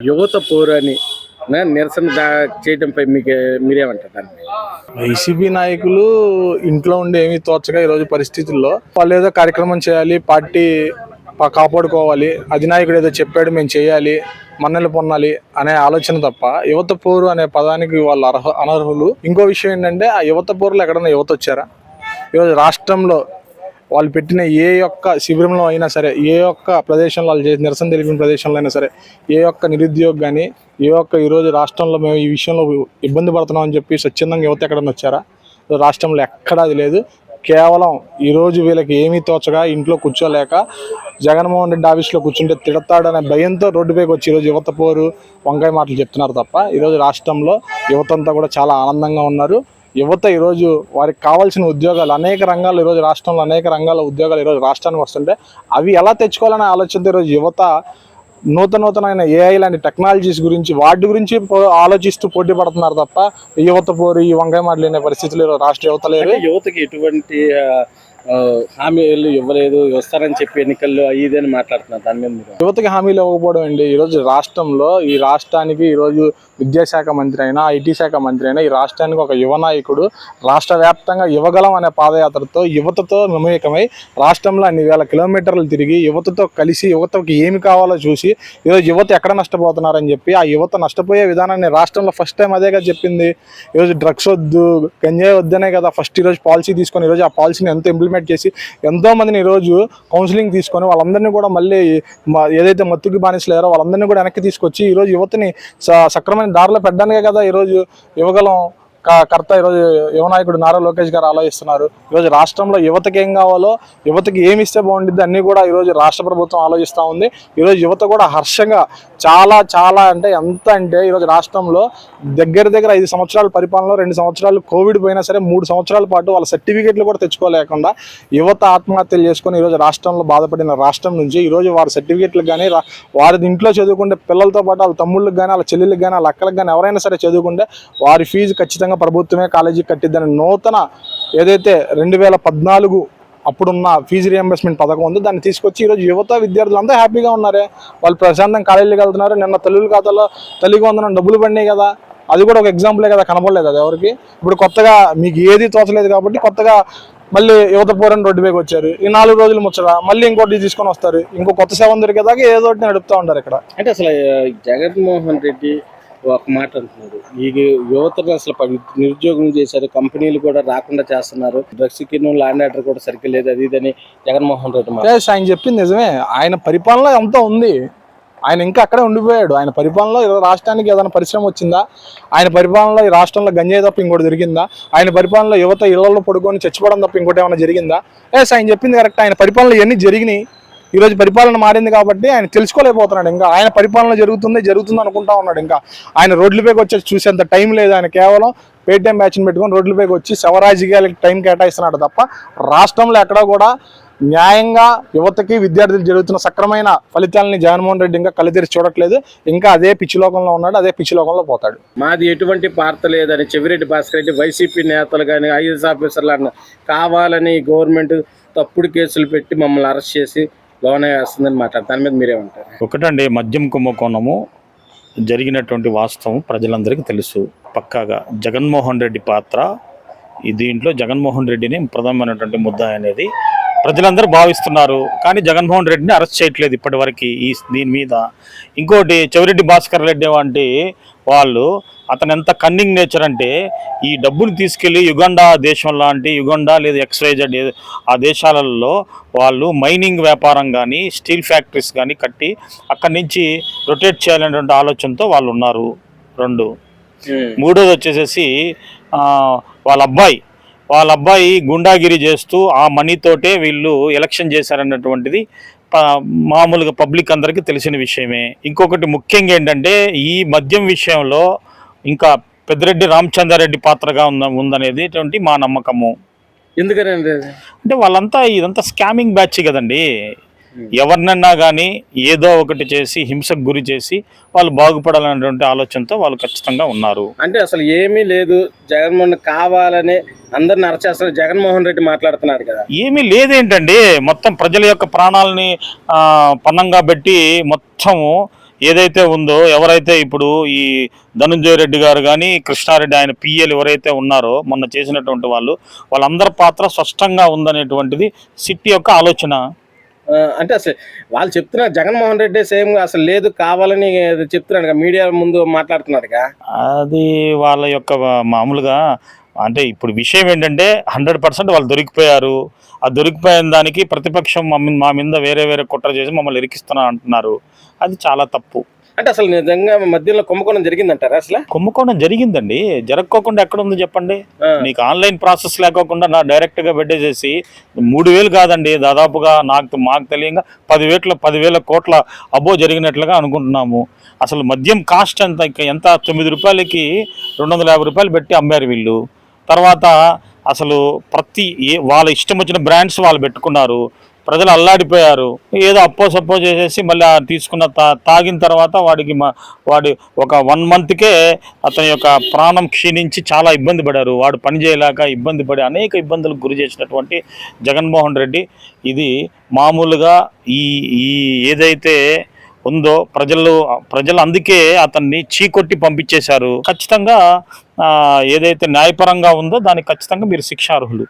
యువత పోరాని అని నిరసన దా చేయడంపై మీకు మీరేమంటారు దాని వైసీపీ నాయకులు ఇంట్లో ఉండి ఏమీ తోచగా ఈరోజు పరిస్థితుల్లో వాళ్ళు ఏదో కార్యక్రమం చేయాలి పార్టీ పా- కాపాడుకోవాలి అధినాయకుడు ఏదో చెప్పాడు మేము చేయాలి మన్నెలు పొన్నాలి అనే ఆలోచన తప్ప యువత పోరు అనే పదానికి వాళ్ళు అర్హ అనర్హులు. ఇంకో విషయం ఏంటంటే ఆ యువత పోరులో ఎక్కడన్నా యువత వచ్చారా? ఈరోజు రాష్ట్రంలో వాళ్ళు పెట్టిన ఏ యొక్క శిబిరంలో అయినా సరే ఏ యొక్క ప్రదేశంలో వాళ్ళు చేసి నిరసన తెలిపిన ప్రదేశంలో అయినా సరే ఏ యొక్క నిరుద్యోగి కానీ ఏ ఒక్క ఈరోజు రాష్ట్రంలో మేము ఈ విషయంలో ఇబ్బంది పడుతున్నాం అని చెప్పి స్వచ్ఛందంగా యువత ఎక్కడన్నా వచ్చారా? రాష్ట్రంలో ఎక్కడా అది లేదు. కేవలం ఈరోజు వీళ్ళకి ఏమీ తోచగా ఇంట్లో కూర్చోలేక జగన్మోహన్ రెడ్డి ఆఫీస్లో కూర్చుంటే తిడతాడనే భయంతో రోడ్డుపైకి వచ్చి ఈరోజు యువత పోరు వంకాయ మాటలు చెప్తున్నారు తప్ప ఈరోజు రాష్ట్రంలో యువతంతా కూడా చాలా ఆనందంగా ఉన్నారు. యువత ఈరోజు వారికి కావాల్సిన ఉద్యోగాలు అనేక రంగాలు ఈరోజు రాష్ట్రంలో అనేక రంగాల ఉద్యోగాలు ఈరోజు రాష్ట్రానికి వస్తుంటే అవి ఎలా తెచ్చుకోవాలనే ఆలోచనతో ఈరోజు యువత నూతన నూతనమైన ఏఐ లాంటి టెక్నాలజీస్ గురించి వాటి గురించి పో- ఆలోచిస్తూ పోటీ పడుతున్నారు తప్ప యువత పోరు ఈ వంకాయ మాటలు పరిస్థితులు రాష్ట్ర యువత లేదు యువతకి ఎటువంటి హామీలు ఇవ్వలేదు వస్తారని చెప్పి ఎన్నికల్లో ఇది అని మాట్లాడుతున్నారు. దాని మీద మీరు. యువతకి హామీలు ఇవ్వకపోవడం అండి ఈరోజు రాష్ట్రంలో ఈ రాష్ట్రానికి ఈరోజు విద్యాశాఖ మంత్రి అయినా ఐటీ శాఖ మంత్రి అయినా ఈ రాష్ట్రానికి ఒక యువ నాయకుడు రాష్ట్ర వ్యాప్తంగా యువగలం అనే పాదయాత్రతో యువతతో మమేకమై రాష్ట్రంలో అన్ని వేల కిలోమీటర్లు తిరిగి యువతతో కలిసి యువతకి ఏమి కావాలో చూసి ఈరోజు యువత ఎక్కడ నష్టపోతున్నారని చెప్పి ఆ యువత నష్టపోయే విధానాన్ని రాష్ట్రంలో ఫస్ట్ టైం అదేగా చెప్పింది. ఈరోజు డ్రగ్స్ వద్దు గంజాయి వద్దనే కదా ఫస్ట్ ఈరోజు పాలసీ తీసుకొని ఈరోజు ఆ పాలసీని ఎంత ఇంప్లిమెంట్ చేసి ఎంతో మందిని ఈరోజు కౌన్సిలింగ్ తీసుకొని వాళ్ళందరినీ కూడా మళ్ళీ ఏదైతే మత్తుకి బానిసలేరో వాళ్ళందరినీ కూడా వెనక్కి తీసుకొచ్చి ఈరోజు యువతని స- సక్రమైన దారిలో పెట్టడానికే కదా ఈరోజు యువగలం క- కర్త ఈరోజు యువ నాయకుడు నారా లోకేష్ గారు ఆలోచిస్తున్నారు. ఈరోజు రాష్ట్రంలో యువతకి ఏం కావాలో యువతకి ఏమి ఇస్తే బాగుంటుంది అన్నీ కూడా ఈరోజు రాష్ట్ర ప్రభుత్వం ఆలోచిస్తూ ఉంది. ఈరోజు యువత కూడా హర్షంగా చాలా చాలా అంటే ఎంత అంటే ఈరోజు రాష్ట్రంలో దగ్గర దగ్గర ఐదు సంవత్సరాల పరిపాలనలో రెండు సంవత్సరాలు కోవిడ్ పోయినా సరే మూడు సంవత్సరాల పాటు వాళ్ళ సర్టిఫికేట్లు కూడా తెచ్చుకోలేకుండా యువత ఆత్మహత్యలు చేసుకొని ఈరోజు రాష్ట్రంలో బాధపడిన రాష్ట్రం నుంచి ఈరోజు వారి సర్టిఫికేట్లు కానీ వారి ఇంట్లో చదువుకుంటే పిల్లలతో పాటు వాళ్ళ తమ్ముళ్ళకి కానీ వాళ్ళ చెల్లెళ్ళకి కానీ వాళ్ళ అక్కలకు కానీ ఎవరైనా సరే చదువుకుంటే వారి ఫీజు ఖచ్చితంగా ప్రభుత్వమే కాలేజీకి కట్టిద్దని నూతన ఏదైతే రెండు వేల పద్నాలుగు అప్పుడున్న ఫీజు రియంబర్స్మెంట్ పథకం ఉంది. దాన్ని తీసుకొచ్చి ఈరోజు యువత విద్యార్థులు అంతా హ్యాపీగా ఉన్నారే. వాళ్ళు ప్రశాంతంగా కాలేజీకి వెళ్తున్నారు. నిన్న తల్లుల ఖాతాలో తల్లికి వందనం డబ్బులు పడినాయి కదా. అది కూడా ఒక ఎగ్జాంపులే కదా కనపడలేదు అది ఎవరికి? ఇప్పుడు కొత్తగా మీకు ఏది తోచలేదు కాబట్టి కొత్తగా మళ్ళీ యువత పోరని రోడ్డు పైకి వచ్చారు. ఈ నాలుగు రోజులు ముచ్చట. మళ్ళీ ఇంకోటి తీసుకొని వస్తారు. ఇంకో కొత్త సేవ దొరికేదాకా ఏదో ఒకటి నడుపుతూ ఉంటారు ఇక్కడ. అంటే అసలు జగన్మోహన్ రెడ్డి ఒక మాట అంటున్నారు. ఈ యువతను అసలు నిరుద్యోగం చేశారు కంపెనీలు కూడా రాకుండా చేస్తున్నారు. డ్రగ్స్కి ల్యాండ్ ఆర్డర్ కూడా సరిగ్గా లేదు అది ఇదని జగన్మోహన్ రెడ్డి ఆయన చెప్పింది నిజమే. ఆయన పరిపాలన అంతా ఉంది. ఆయన ఇంకా అక్కడే ఉండిపోయాడు. ఆయన పరిపాలనలో రాష్ట్రానికి ఏదైనా పరిశ్రమ వచ్చిందా? ఆయన పరిపాలనలో ఈ రాష్ట్రంలో గంజాయి తప్ప ఇంకోటి జరిగిందా? ఆయన పరిపాలనలో యువత ఇళ్ళలో పడుకొని చచ్చిపోవడం తప్ప ఇంకోటి ఏమైనా జరిగిందా? ఎస్ ఆయన చెప్పింది కరెక్ట్. ఆయన పరిపాలనలో ఇవన్నీ జరిగినాయి. ఈరోజు పరిపాలన మారింది కాబట్టి ఆయన తెలుసుకోలేకపోతున్నాడు ఇంకా. ఆయన పరిపాలన జరుగుతుంది జరుగుతుంది అనుకుంటా ఉన్నాడు ఇంకా. ఆయన రోడ్లపైకి వచ్చి చూసేంత టైం లేదు. ఆయన కేవలం పేటీఎం మ్యాచ్ని పెట్టుకొని రోడ్లపైకి వచ్చి శవరాజకీయాలకి టైం కేటాయిస్తున్నాడు తప్ప రాష్ట్రంలో ఎక్కడా కూడా న్యాయంగా యువతకి విద్యార్థులు జరుగుతున్న సక్రమైన ఫలితాలని జగన్మోహన్ రెడ్డి ఇంకా కలితీరి చూడట్లేదు. ఇంకా అదే పిచ్చిలోకంలో ఉన్నాడు అదే పిచ్చిలోకంలో పోతాడు. మాది ఎటువంటి పార్త లేదని చెవిరెడ్డి భాస్కర్ రెడ్డి వైసీపీ నేతలు కానీ ఐఏఎస్ ఆఫీసర్లు అన్న కావాలని గవర్నమెంట్ తప్పుడు కేసులు పెట్టి మమ్మల్ని అరెస్ట్ చేసి లోనే వేస్తుందని మాట్లాడు. దాని మీద మీరేమంటారు ఒకటండి మద్యం కుంభకోణము జరిగినటువంటి వాస్తవం ప్రజలందరికీ తెలుసు. పక్కాగా జగన్మోహన్ రెడ్డి పాత్ర దీంట్లో జగన్మోహన్ రెడ్డిని ప్రధానమైనటువంటి ముద్ద అనేది ప్రజలందరూ భావిస్తున్నారు. కానీ జగన్మోహన్ రెడ్డిని అరెస్ట్ చేయట్లేదు ఇప్పటివరకు ఈ దీని మీద. ఇంకోటి చెవిరెడ్డి భాస్కర్ రెడ్డి వంటి వాళ్ళు అతను ఎంత కన్నింగ్ నేచర్ అంటే ఈ డబ్బులు తీసుకెళ్ళి యుగండా దేశం లాంటి యుగండా లేదా ఎక్స్వైజెడ్ ఆ దేశాలలో వాళ్ళు మైనింగ్ వ్యాపారం కానీ స్టీల్ ఫ్యాక్టరీస్ కానీ కట్టి అక్కడి నుంచి రొటేట్ చేయాలనేటువంటి ఆలోచనతో వాళ్ళు ఉన్నారు. రెండు. మూడోది వచ్చేసేసి వాళ్ళ అబ్బాయి వాళ్ళ అబ్బాయి గుండాగిరి చేస్తూ ఆ మనీతోటే వీళ్ళు ఎలక్షన్ చేశారన్నటువంటిది మామూలుగా పబ్లిక్ అందరికీ తెలిసిన విషయమే. ఇంకొకటి ముఖ్యంగా ఏంటంటే ఈ మద్యం విషయంలో ఇంకా పెద్దిరెడ్డి రామచంద్రారెడ్డి పాత్రగా ఉంద ఉందనేది మా నమ్మకము. ఎందుకనండి అంటే వాళ్ళంతా ఇదంతా స్కామింగ్ బ్యాచ్ కదండి. ఎవరినన్నా కానీ ఏదో ఒకటి చేసి హింసకు గురి చేసి వాళ్ళు బాగుపడాలనేటువంటి ఆలోచనతో వాళ్ళు ఖచ్చితంగా ఉన్నారు. అంటే అసలు ఏమీ లేదు. జగన్మోహన్ కావాలని అందరిని అరచేస్తారు జగన్మోహన్ రెడ్డి మాట్లాడుతున్నారు కదా. ఏమీ లేదేంటండి? మొత్తం ప్రజల యొక్క ప్రాణాలని పన్నంగా పెట్టి మొత్తము ఏదైతే ఉందో ఎవరైతే ఇప్పుడు ఈ ధనుంజయ రెడ్డి గారు కానీ కృష్ణారెడ్డి ఆయన పిఎల్ ఎవరైతే ఉన్నారో మొన్న చేసినటువంటి వాళ్ళు వాళ్ళందరి పాత్ర స్పష్టంగా ఉందనేటువంటిది సిట్టి యొక్క ఆలోచన. అంటే అసలు వాళ్ళు చెప్తున్నారు జగన్మోహన్ రెడ్డి సేమ్ అసలు లేదు కావాలని చెప్తున్నాడు మీడియా ముందు మాట్లాడుతున్నాడుగా. అది వాళ్ళ యొక్క మామూలుగా అంటే ఇప్పుడు విషయం ఏంటంటే హండ్రెడ్ పర్సెంట్ వాళ్ళు దొరికిపోయారు. ఆ దొరికిపోయిన దానికి ప్రతిపక్షం మా మీద- వేరే వేరే కుట్ర చేసి మమ్మల్ని ఇరికిస్తున్నా అంటున్నారు. అది చాలా తప్పు. అంటే అసలు నిజంగా మధ్యలో కుంభకోణం జరిగిందంటారా అసలు? కుంభకోణం జరిగిందండి. జరగకోకుండా ఎక్కడ ఉంది చెప్పండి నీకు ఆన్లైన్ ప్రాసెస్ లేకోకుండా నా డైరెక్ట్గా పెట్టేసేసి మూడు వేలు కాదండి. దాదాపుగా నాకు మాకు తెలియంగా పదివేల పదివేల కోట్ల అబో జరిగినట్లుగా అనుకుంటున్నాము. అసలు మద్యం కాస్ట్ ఎంత ఇక ఎంత? తొమ్మిది రూపాయలకి రెండు వందల యాభై రూపాయలు పెట్టి అమ్మారు వీళ్ళు. తర్వాత అసలు ప్రతి ఏ వాళ్ళ ఇష్టం వచ్చిన బ్రాండ్స్ వాళ్ళు పెట్టుకున్నారు. ప్రజలు అల్లాడిపోయారు. ఏదో అప్పో సప్పో చేసేసి మళ్ళీ తీసుకున్న తా తాగిన తర్వాత వాడికి మా వాడి ఒక వన్ మంత్కే అతని యొక్క ప్రాణం క్షీణించి చాలా ఇబ్బంది పడారు. వాడు పని చేయలేక ఇబ్బంది పడి అనేక ఇబ్బందులకు గురి చేసినటువంటి జగన్మోహన్ రెడ్డి. ఇది మామూలుగా ఈ ఈ ఏదైతే ఉందో ప్రజలు ప్రజలు అందుకే అతన్ని చీకొట్టి పంపించేశారు. ఖచ్చితంగా ఏదైతే న్యాయపరంగా ఉందో దానికి ఖచ్చితంగా మీరు శిక్షార్హులు.